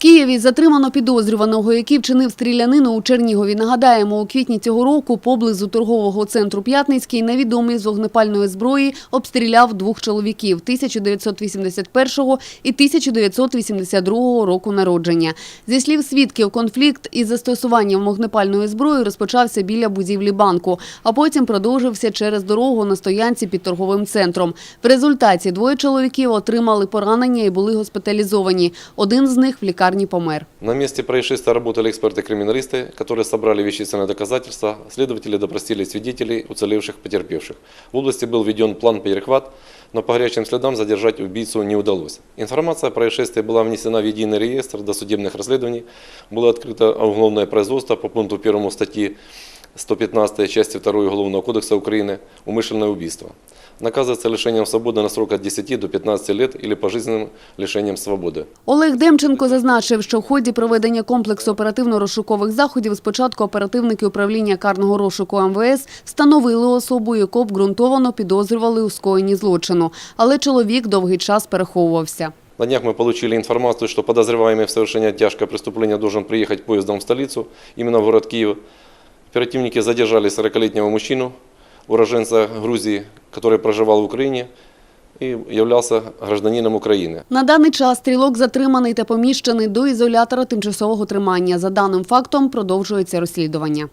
Києві затримано підозрюваного, який вчинив стрілянину у Чернігові. Нагадаємо, у квітні цього року поблизу торгового центру П'ятницький невідомий з вогнепальної зброї обстріляв двох чоловіків 1981 і 1982 року народження. Зі слів свідків, конфлікт із застосуванням вогнепальної зброї розпочався біля будівлі банку, а потім продовжився через дорогу на стоянці під торговим центром. В результаті двоє чоловіків отримали поранення і були госпіталізовані. Один з них в лікарні помер. На месте происшествия работали эксперты-криминалисты, которые собрали вещественные доказательства. Следователи допросили свидетелей, уцелевших потерпевших. В области был введен план перехват, но по горячим следам задержать убийцу не удалось. Информация о происшествии была внесена в единый реестр досудебных расследований. Было открыто уголовное производство по пункту 1 статьи 115 части 2 Уголовного кодекса Украины «Умышленное убийство». Наказывается лишением свободы на срок от 10 до 15 лет или пожизненным лишением свободы. Олег Демченко зазначив, що в ході проведення комплексу оперативно-розшукових заходів спочатку оперативники управління карного розшуку МВС встановили особу, яку обґрунтовано підозрювали у скоєнні злочину. Але чоловік довгий час переховувався. На днях мы получили информацию, что подозреваемый в совершении тяжкого преступления должен приехать поездом в столицу, именно в город Киев. Оперативники задержали 40-летнего мужчину, уроженца Грузии, который проживал в Украине і являвся гражданином України. На даний час стрілок затриманий та поміщений до ізолятора тимчасового тримання. За даним фактом продовжується розслідування.